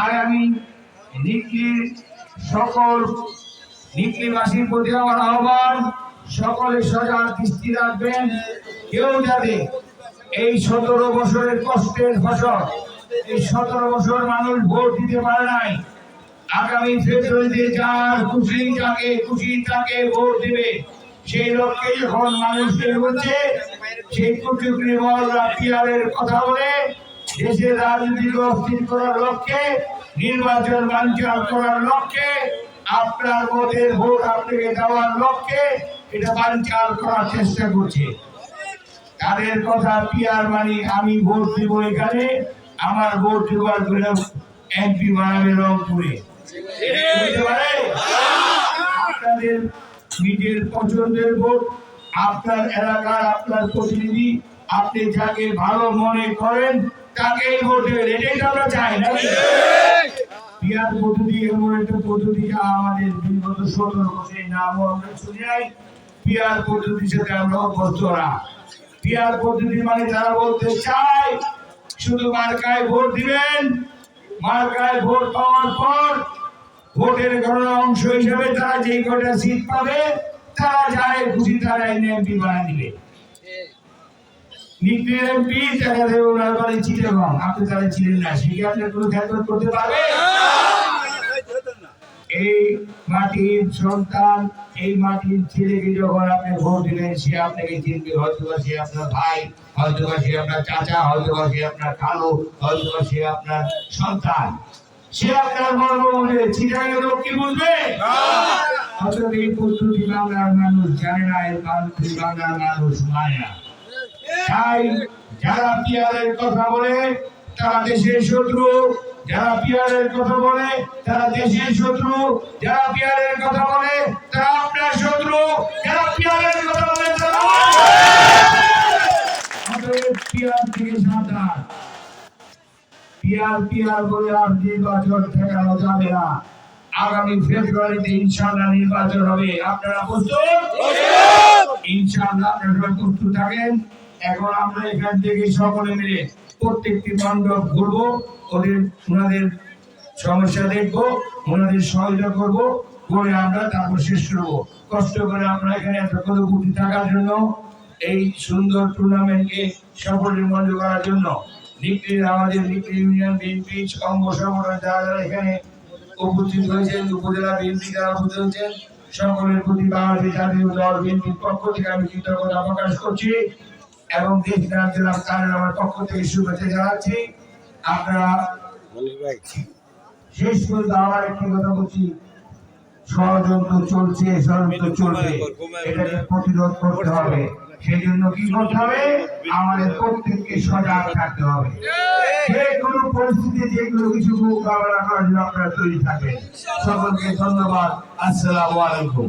তাই আমি নিকলির সকল নিকলিবাসীর প্রতি আমার আহ্বান, সকলে সজাগ দৃষ্টি রাখবেন। কেউ যাতে এই সতেরো বছরের কষ্টের ফসল, এই সতেরো বছর মানুষ ভোট দিতে পারে নাই। আগামী ফেব্রুয়ারিতে যার খুশি তাকে খুশি তাকে ভোট দিবে। সেই লক্ষ্যে যখন মানুষকে বলছে সেই কুচুকরি মহল্লা পিয়ারের কথা বলে দেশের রাজনীতিকে অস্থির করার লক্ষ্যে, নির্বাচন বাঞ্চাল করার লক্ষ্যে, আপনার ভোটের ভোট আপনাকে দেওয়ার লক্ষ্যে এটা বাঞ্চাল করার চেষ্টা করছে। তাদের কথা পিয়ার মানে আমি ভোট দিব এখানে, আমার ভোট দেওয়ার করে এমপি বানাবে রংপুরে। আপনাদের নিজের পছন্দের ভোট, আপনার এলাকার আপনার প্রতিনিধি, আপনি যাকে ভালো মনে করেন তাকেই ভোট দেবেন? এটাই তো আমরা চাই না? পিয়ার পদ্ধতি এমন একটা পদ্ধতি যা আমাদের বিগত সতেরো বছরের নাম আমরা শুনে নাই পিয়ার পদ্ধতির সাথে আমরা অভ্যস্ত না। পিয়ার পদ্ধতি মানে তারা বলতে চায় শুধু মার্কায় ভোট দিবেন। মার্কায় ভোট পাওয়ার পর ভোটের গণনা অংশ হিসেবে তারা যে কটা সিট পাবে তারা যায় খুশি তারা এমপি বানিয়ে দিবে। নিকলির এমপি দেখা দেবে ওনার বাড়ি চিটাগং আপনি তারা ছিলেন না সে কি আপনার কোনো খেদমত করতে পারবে? এই মাটির সন্তান এই মাটির ছেলেকে যখন আপনি ভোট দিলেন সে আপনাকে চিনবে হয়তো বা সে আপনার ভাই হয়তো বা সে আপনার চাচা হয়তো বা সে আপনার খালো হয়তো বা সে আপনার সন্তান। সে আপনার মর্ম বুঝবে চিটাগের লোক কি বুঝবে? অতএব এই পদ্ধতি বাংলার মানুষ জানে না এই বাংলার মানুষ মানে না। তাই যারা পিয়ারের কথা বলে, তারা দেশের শত্রু। যারা পিয়ারের কথা বলে, তারা দেশের শত্রু। যারা পিয়ারের কথা বলে, তারা আপনার শত্রু। যারা পিয়ারের কথা বলে, তারা নির্বাচন হবে। আপনারা প্রস্তুত থাকেন। এখন আমরা এখান থেকে সকলে মিলে প্রত্যেকটি মণ্ডপ ঘুরবো, ওদের ওনাদের সমস্যা দেখব, ওনাদের সহযোগিতা করব, করে আমরা তারপর শেষ করব। কষ্ট করে আমরা এখানে এত কত কোটি টাকার জন্য, এই সুন্দর টুর্নামেন্টকে সফলের মঞ্জ করার জন্য নিকলির আমাদের নিকলি ইউনিয়ন বিএনপি অঙ্গ সংগঠন যারা যারা এখানে উপস্থিত হয়েছেন, উপজেলা বিএনপি যারা উপস্থিত হয়েছেন, সকলের প্রতি বাংলাদেশ জাতীয় দল বিএনপির পক্ষ থেকে আমি কৃতজ্ঞতা প্রকাশ করছি। এবং জেলা কারের আমার পক্ষ থেকে শুভেচ্ছা জানাচ্ছি। আপনারা শেষ পর্যন্ত আমার একটি কথা বলছি। ষড়যন্ত্র চলছে ষড়যন্ত্র চলবে এটাকে প্রতিরোধ করতে হবে। সেই জন্য কি করতে হবে? আমাদের প্রত্যেককে সজাগ থাকতে হবে। যে কোনো পরিস্থিতি যে কোনো কিছু মোকাবেলা করার জন্য আপনারা তৈরি থাকবেন। সকলকে ধন্যবাদ। আসসালামু আলাইকুম।